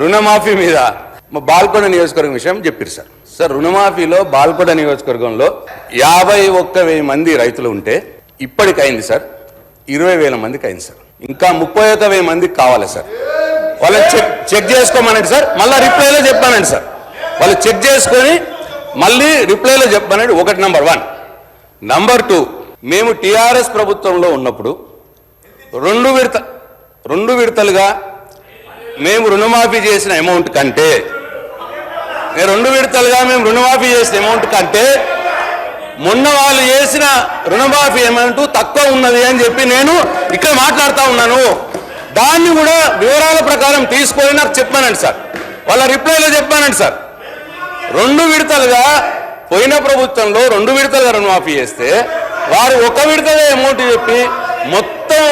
రుణమాఫీ మీద మా బాల్కొండ నియోజకవర్గం విషయం చెప్పారు సార్. సార్ రుణమాఫీలో బాల్కొండ నియోజకవర్గంలో యాభై ఒక్క వెయ్యి మంది రైతులు ఉంటే ఇప్పటికైంది సార్. ఇరవై వేల మందికి అయింది సార్. ఇంకా ముప్పై ఒక్క వెయ్యి మందికి కావాలి సార్. వాళ్ళని చెక్ చెక్ చేసుకోమనండి సార్. మళ్ళీ రిప్లైలో చెప్పానండి సార్. వాళ్ళు చెక్ చేసుకొని మళ్ళీ రిప్లైలో చెప్పానండి. ఒకటి నంబర్ వన్. నంబర్ టూ మేము టిఆర్ఎస్ ప్రభుత్వంలో ఉన్నప్పుడు రెండు విడత రెండు విడతలుగా మేము రుణమాఫీ చేసిన అమౌంట్ కంటే రెండు విడతలుగా మేము రుణమాఫీ చేసిన అమౌంట్ కంటే మొన్న వాళ్ళు చేసిన రుణమాఫీ అమౌంట్ తక్కువ ఉన్నది అని చెప్పి నేను ఇక్కడ మాట్లాడుతూ ఉన్నాను. దాన్ని కూడా వివరాల ప్రకారం తీసుకొని నాకు చెప్పానండి సార్. వాళ్ళ రిప్లైలో చెప్పానండి సార్. రెండు విడతలుగా పోయిన ప్రభుత్వంలో రెండు విడతలుగా రుణమాఫీ చేస్తే వారు ఒక విడతగా అమౌంట్ చెప్పి మొత్తం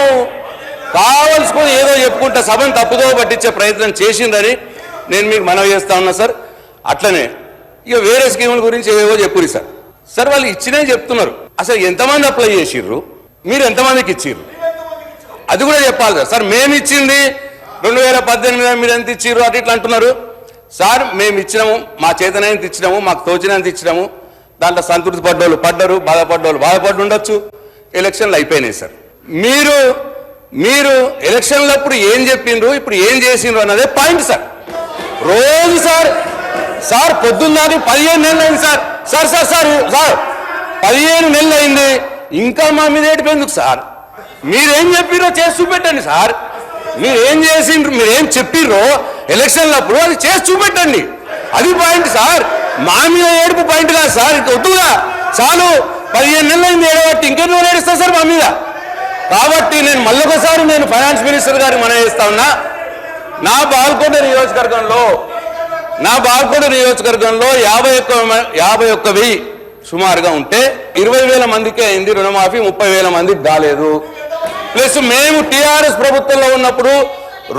కావలసుకొని ఏదో చెప్పుకుంటా సభను తప్పుదో పట్టించే ప్రయత్నం చేసిందని నేను మీకు మనవి చేస్తా ఉన్నా సార్. అట్లనే ఇక వేరే స్కీముల గురించి ఏవేవో చెప్పురి సార్. సార్ వాళ్ళు ఇచ్చినే చెప్తున్నారు. అసలు ఎంతమంది అప్లై చేసిర్రు? మీరు ఎంతమందికి ఇచ్చిర్రు? అది కూడా చెప్పాలి సార్. సార్ మేము ఇచ్చింది రెండు వేల పద్దెనిమిది మీరు ఎంత ఇచ్చిర్రు? అటు ఇట్లా అంటున్నారు. సార్ మేము ఇచ్చినాము మా చేతనైనంత ఇచ్చినాము మాకు తోచినంత ఇచ్చినాము. దాంట్లో సంతృప్తి పడ్డోళ్ళు పడ్డరు బాధపడ్డోళ్ళు బాధపడి ఉండొచ్చు ఎలక్షన్లు అయిపోయినాయి సార్. మీరు మీరు ఎలక్షన్లప్పుడు ఏం చెప్పిండ్రు ఇప్పుడు ఏం చేసిండ్రు అన్నదే పాయింట్ సార్. రోజు సార్ సార్ పొద్దున్నది పదిహేను నెలలు అయింది sir. Sir sir sir sir పదిహేను నెలలు అయింది. ఇంకా మా మీద ఏడిపోయిందుకు సార్? మీరేం చెప్పిరో చేసి చూపెట్టండి సార్. మీరేం చేసిండ్రు మీరేం చెప్పిర్రో ఎలక్షన్లప్పుడు అది చేసి చూపెట్టండి. అది పాయింట్ సార్. మా మీద ఏడుపు పాయింట్ కాదు సార్. ఇది వద్దుగా చాలు పదిహేను నెలలు అయింది ఏడవట్టి ఇంకెన్ని రోజులు ఏడుస్తా సార్ మా మీద? కాబట్టి నేను మళ్ళొకసారి నేను ఫైనాన్స్ మినిస్టర్ గారి మనం చేస్తా ఉన్నా. నా బాల్కొండ నియోజకవర్గంలో నా బాల్కొండ నియోజకవర్గంలో యాభై ఒక్క యాభై ఒక్కవి సుమారుగా ఉంటే ఇరవై వేల మందికే అయింది రుణమాఫీ ముప్పై వేల మందికి కాలేదు ప్లస్ మేము టిఆర్ఎస్ ప్రభుత్వంలో ఉన్నప్పుడు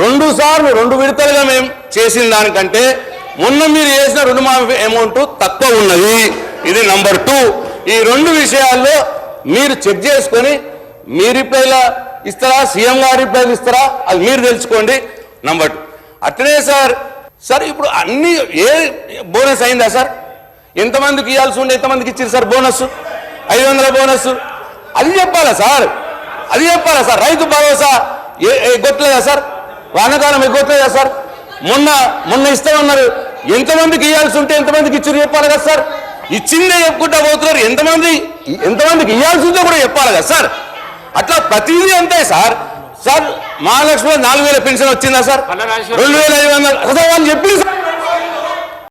రెండు సార్లు రెండు విడతలుగా మేము చేసిన దానికంటే మొన్న మీరు చేసిన రుణమాఫీ అమౌంట్ తక్కువ ఉన్నది. ఇది నంబర్ టూ ఈ రెండు విషయాల్లో మీరు చెక్ చేసుకొని మీ రిప్లైలా ఇస్తారా? సీఎం గారు రిప్లైలు ఇస్తారా? అది మీరు తెలుసుకోండి. నంబర్ టూ అట్లనే సార్ సార్ ఇప్పుడు అన్ని ఏ బోనస్ అయిందా సార్? ఎంతమందికి ఇవ్వాల్సి ఉండే ఎంతమందికి ఇచ్చారు సార్ బోనస్ ఐదు వందల బోనస్ అది చెప్పాలా సార్? అది చెప్పాలా సార్? రైతు భరోసా ఏ ఎగ్గొట్టలేదా సార్? వానకాలం ఎగ్గొట్టలేదా సార్? మొన్న మొన్న ఇస్తామన్నారు ఎంతమందికి ఇవ్వాల్సి ఉంటే ఎంతమందికి ఇచ్చారు చెప్పాలి కదా సార్? ఇచ్చిందే చెప్పుకుంటా పోతున్నారు. ఎంతమంది ఎంతమందికి ఇవ్వాల్సి ఉందో కూడా చెప్పాలి కదా సార్? అట్లా ప్రతిదీ అంతే సార్. సార్ మహాలక్ష్మి నాలుగు వేల పెన్షన్ వచ్చిందా సార్? రెండు వేల ఐదు వందలు. వాళ్ళు చెప్పి